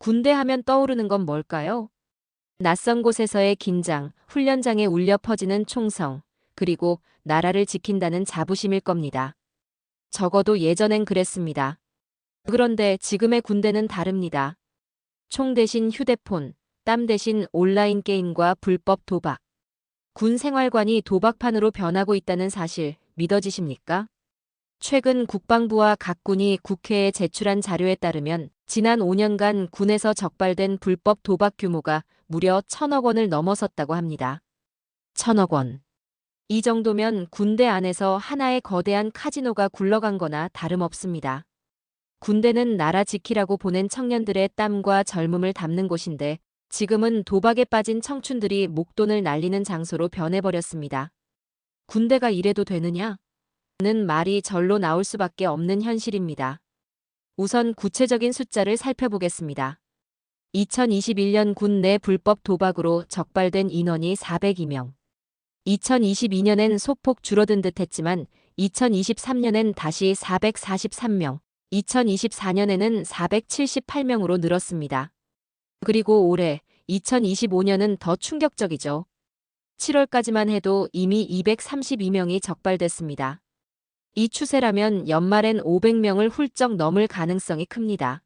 군대 하면 떠오르는 건 뭘까요? 낯선 곳에서의 긴장, 훈련장에 울려 퍼지는 총성, 그리고 나라를 지킨다는 자부심일 겁니다. 적어도 예전엔 그랬습니다. 그런데 지금의 군대는 다릅니다. 총 대신 휴대폰, 땀 대신 온라인 게임과 불법 도박. 군 생활관이 도박판으로 변하고 있다는 사실 믿어지십니까? 최근 국방부와 각 군이 국회에 제출한 자료에 따르면 지난 5년간 군에서 적발된 불법 도박 규모가 무려 천억 원을 넘어섰다고 합니다. 천억 원. 이 정도면 군대 안에서 하나의 거대한 카지노가 굴러간 거나 다름없습니다. 군대는 나라 지키라고 보낸 청년들의 땀과 젊음을 담는 곳인데 지금은 도박에 빠진 청춘들이 목돈을 날리는 장소로 변해버렸습니다. 군대가 이래도 되느냐? 는 말이 절로 나올 수밖에 없는 현실입니다. 우선 구체적인 숫자를 살펴보겠습니다. 2021년 군 내 불법 도박으로 적발된 인원이 402명. 2022년엔 소폭 줄어든 듯 했지만 2023년엔 다시 443명, 2024년에는 478명으로 늘었습니다. 그리고 올해 2025년은 더 충격적이죠. 7월까지만 해도 이미 232명이 적발됐습니다. 이 추세라면 연말엔 500명을 훌쩍 넘을 가능성이 큽니다.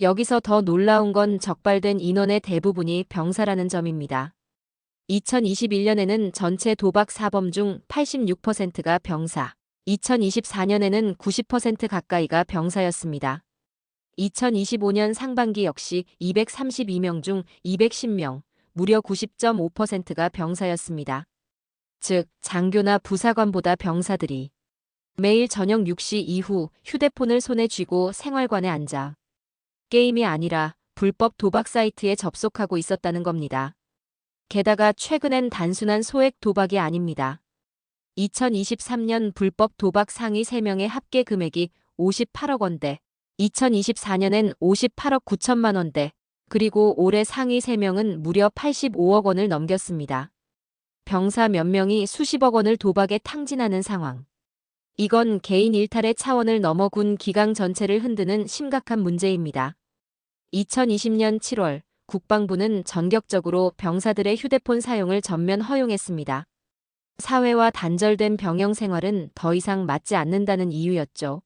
여기서 더 놀라운 건 적발된 인원의 대부분이 병사라는 점입니다. 2021년에는 전체 도박 사범 중 86%가 병사, 2024년에는 90% 가까이가 병사였습니다. 2025년 상반기 역시 232명 중 210명, 무려 90.5%가 병사였습니다. 즉, 장교나 부사관보다 병사들이 매일 저녁 6시 이후 휴대폰을 손에 쥐고 생활관에 앉아 게임이 아니라 불법 도박 사이트에 접속하고 있었다는 겁니다. 게다가 최근엔 단순한 소액 도박이 아닙니다. 2023년 불법 도박 상위 3명의 합계 금액이 58억 원대, 2024년엔 58억 9천만 원대, 그리고 올해 상위 3명은 무려 85억 원을 넘겼습니다. 병사 몇 명이 수십억 원을 도박에 탕진하는 상황. 이건 개인 일탈의 차원을 넘어 군 기강 전체를 흔드는 심각한 문제입니다. 2020년 7월 국방부는 전격적으로 병사들의 휴대폰 사용을 전면 허용했습니다. 사회와 단절된 병영 생활은 더 이상 맞지 않는다는 이유였죠.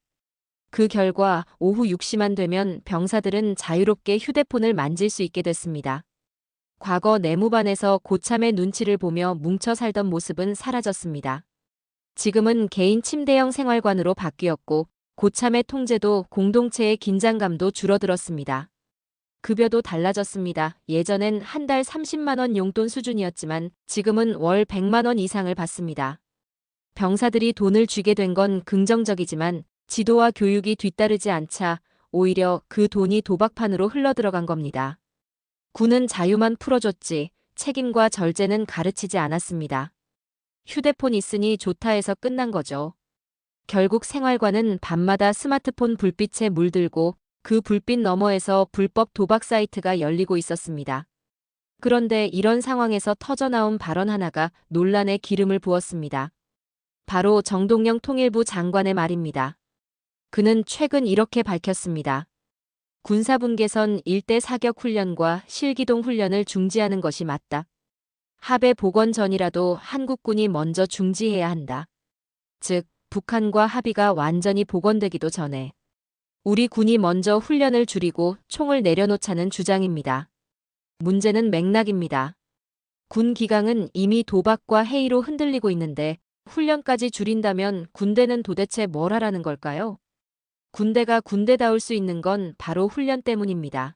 그 결과 오후 6시만 되면 병사들은 자유롭게 휴대폰을 만질 수 있게 됐습니다. 과거 내무반에서 고참의 눈치를 보며 뭉쳐 살던 모습은 사라졌습니다. 지금은 개인 침대형 생활관으로 바뀌었고 고참의 통제도 공동체의 긴장감도 줄어들었습니다. 급여도 달라졌습니다. 예전엔 한 달 30만 원 용돈 수준이었지만 지금은 월 100만 원 이상을 받습니다. 병사들이 돈을 쥐게 된 건 긍정적이지만 지도와 교육이 뒤따르지 않자 오히려 그 돈이 도박판으로 흘러들어간 겁니다. 군은 자유만 풀어줬지 책임과 절제는 가르치지 않았습니다. 휴대폰 있으니 좋다 해서 끝난 거죠. 결국 생활관은 밤마다 스마트폰 불빛에 물들고 그 불빛 너머에서 불법 도박 사이트가 열리고 있었습니다. 그런데 이런 상황에서 터져나온 발언 하나가 논란에 기름을 부었습니다. 바로 정동영 통일부 장관의 말입니다. 그는 최근 이렇게 밝혔습니다. 군사분계선 일대 사격 훈련과 실기동 훈련을 중지하는 것이 맞다. 합의 복원 전이라도 한국군이 먼저 중지해야 한다. 즉, 북한과 합의가 완전히 복원되기도 전에 우리 군이 먼저 훈련을 줄이고 총을 내려놓자는 주장입니다. 문제는 맥락입니다. 군 기강은 이미 도박과 해이로 흔들리고 있는데 훈련까지 줄인다면 군대는 도대체 뭘 하라는 걸까요? 군대가 군대다울 수 있는 건 바로 훈련 때문입니다.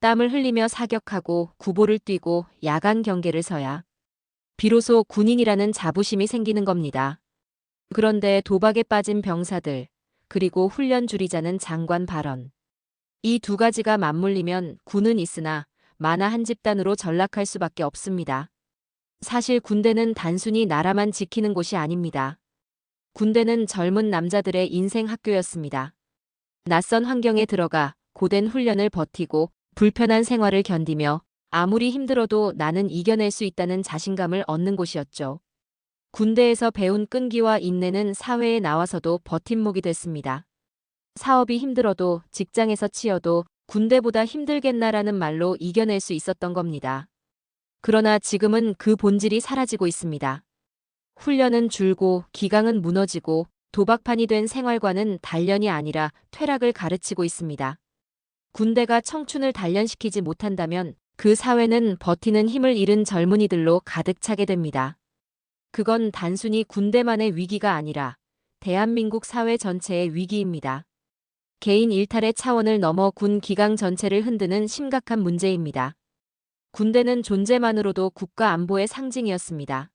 땀을 흘리며 사격하고 구보를 뛰고 야간 경계를 서야 비로소 군인이라는 자부심이 생기는 겁니다. 그런데 도박에 빠진 병사들, 그리고 훈련 줄이자는 장관 발언. 이 두 가지가 맞물리면 군은 있으나 만화 한 집단으로 전락할 수밖에 없습니다. 사실 군대는 단순히 나라만 지키는 곳이 아닙니다. 군대는 젊은 남자들의 인생 학교였습니다. 낯선 환경에 들어가 고된 훈련을 버티고 불편한 생활을 견디며 아무리 힘들어도 나는 이겨낼 수 있다는 자신감을 얻는 곳이었죠. 군대에서 배운 끈기와 인내는 사회에 나와서도 버팀목이 됐습니다. 사업이 힘들어도 직장에서 치여도 군대보다 힘들겠나라는 말로 이겨낼 수 있었던 겁니다. 그러나 지금은 그 본질이 사라지고 있습니다. 훈련은 줄고 기강은 무너지고 도박판이 된 생활과는 단련이 아니라 퇴락을 가르치고 있습니다. 군대가 청춘을 단련시키지 못한다면 그 사회는 버티는 힘을 잃은 젊은이들로 가득 차게 됩니다. 그건 단순히 군대만의 위기가 아니라 대한민국 사회 전체의 위기입니다. 개인 일탈의 차원을 넘어 군 기강 전체를 흔드는 심각한 문제입니다. 군대는 존재만으로도 국가 안보의 상징이었습니다.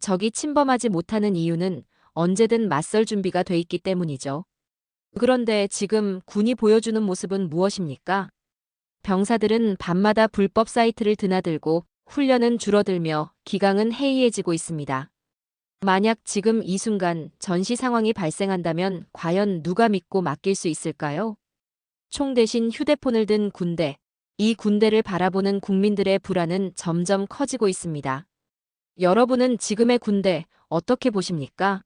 적이 침범하지 못하는 이유는 언제든 맞설 준비가 돼 있기 때문이죠. 그런데 지금 군이 보여주는 모습은 무엇입니까? 병사들은 밤마다 불법 사이트를 드나들고 훈련은 줄어들며 기강은 해이해지고 있습니다. 만약 지금 이 순간 전시 상황이 발생한다면 과연 누가 믿고 맡길 수 있을까요? 총 대신 휴대폰을 든 군대. 이 군대를 바라보는 국민들의 불안은 점점 커지고 있습니다. 여러분은 지금의 군대 어떻게 보십니까?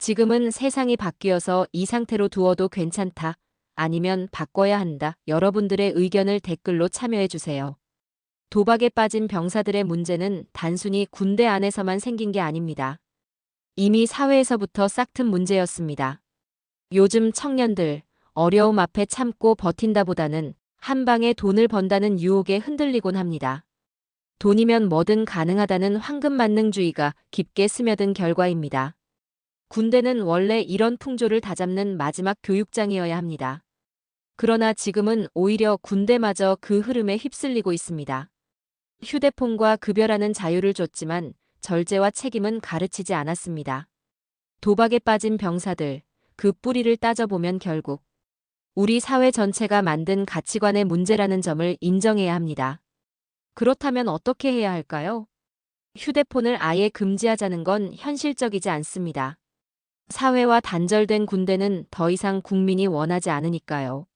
지금은 세상이 바뀌어서 이 상태로 두어도 괜찮다. 아니면 바꿔야 한다. 여러분들의 의견을 댓글로 참여해 주세요. 도박에 빠진 병사들의 문제는 단순히 군대 안에서만 생긴 게 아닙니다. 이미 사회에서부터 싹튼 문제였습니다. 요즘 청년들 어려움 앞에 참고 버틴다 보다는 한 방에 돈을 번다는 유혹에 흔들리곤 합니다. 돈이면 뭐든 가능하다는 황금 만능주의가 깊게 스며든 결과입니다. 군대는 원래 이런 풍조를 다잡는 마지막 교육장이어야 합니다. 그러나 지금은 오히려 군대마저 그 흐름에 휩쓸리고 있습니다. 휴대폰과 급여라는 자유를 줬지만 절제와 책임은 가르치지 않았습니다. 도박에 빠진 병사들, 그 뿌리를 따져보면 결국 우리 사회 전체가 만든 가치관의 문제라는 점을 인정해야 합니다. 그렇다면 어떻게 해야 할까요? 휴대폰을 아예 금지하자는 건 현실적이지 않습니다. 사회와 단절된 군대는 더 이상 국민이 원하지 않으니까요.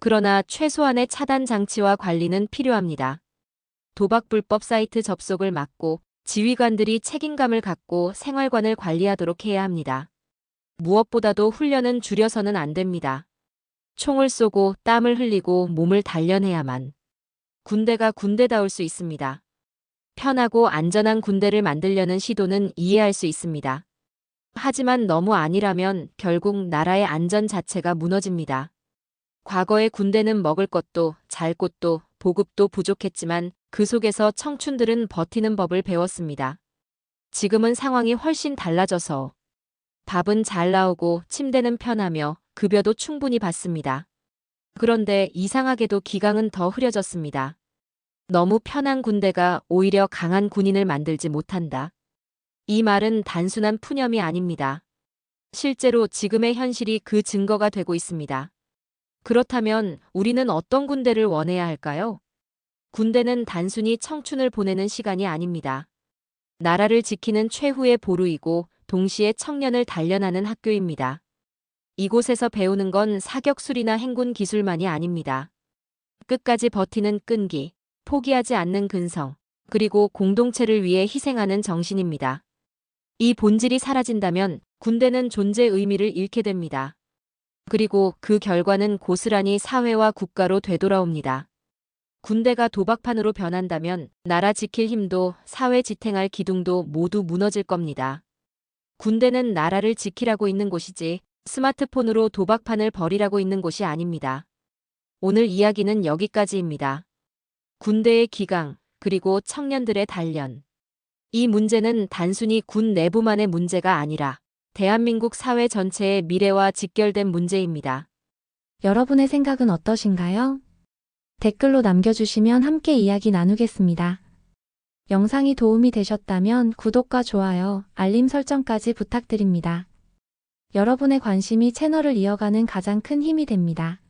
그러나 최소한의 차단 장치와 관리는 필요합니다. 도박 불법 사이트 접속을 막고 지휘관들이 책임감을 갖고 생활관을 관리하도록 해야 합니다. 무엇보다도 훈련은 줄여서는 안 됩니다. 총을 쏘고 땀을 흘리고 몸을 단련해야만 군대가 군대다울 수 있습니다. 편하고 안전한 군대를 만들려는 시도는 이해할 수 있습니다. 하지만 너무 아니라면 결국 나라의 안전 자체가 무너집니다. 과거의 군대는 먹을 것도 잘 곳도 보급도 부족했지만 그 속에서 청춘들은 버티는 법을 배웠습니다. 지금은 상황이 훨씬 달라져서 밥은 잘 나오고 침대는 편하며 급여도 충분히 받습니다. 그런데 이상하게도 기강은 더 흐려졌습니다. 너무 편한 군대가 오히려 강한 군인을 만들지 못한다. 이 말은 단순한 푸념이 아닙니다. 실제로 지금의 현실이 그 증거가 되고 있습니다. 그렇다면 우리는 어떤 군대를 원해야 할까요? 군대는 단순히 청춘을 보내는 시간이 아닙니다. 나라를 지키는 최후의 보루이고 동시에 청년을 단련하는 학교입니다. 이곳에서 배우는 건 사격술이나 행군 기술만이 아닙니다. 끝까지 버티는 끈기, 포기하지 않는 근성, 그리고 공동체를 위해 희생하는 정신입니다. 이 본질이 사라진다면 군대는 존재 의미를 잃게 됩니다. 그리고 그 결과는 고스란히 사회와 국가로 되돌아옵니다. 군대가 도박판으로 변한다면 나라 지킬 힘도 사회 지탱할 기둥도 모두 무너질 겁니다. 군대는 나라를 지키라고 있는 곳이지 스마트폰으로 도박판을 벌이라고 있는 곳이 아닙니다. 오늘 이야기는 여기까지입니다. 군대의 기강, 그리고 청년들의 단련. 이 문제는 단순히 군 내부만의 문제가 아니라 대한민국 사회 전체의 미래와 직결된 문제입니다. 여러분의 생각은 어떠신가요? 댓글로 남겨주시면 함께 이야기 나누겠습니다. 영상이 도움이 되셨다면 구독과 좋아요, 알림 설정까지 부탁드립니다. 여러분의 관심이 채널을 이어가는 가장 큰 힘이 됩니다.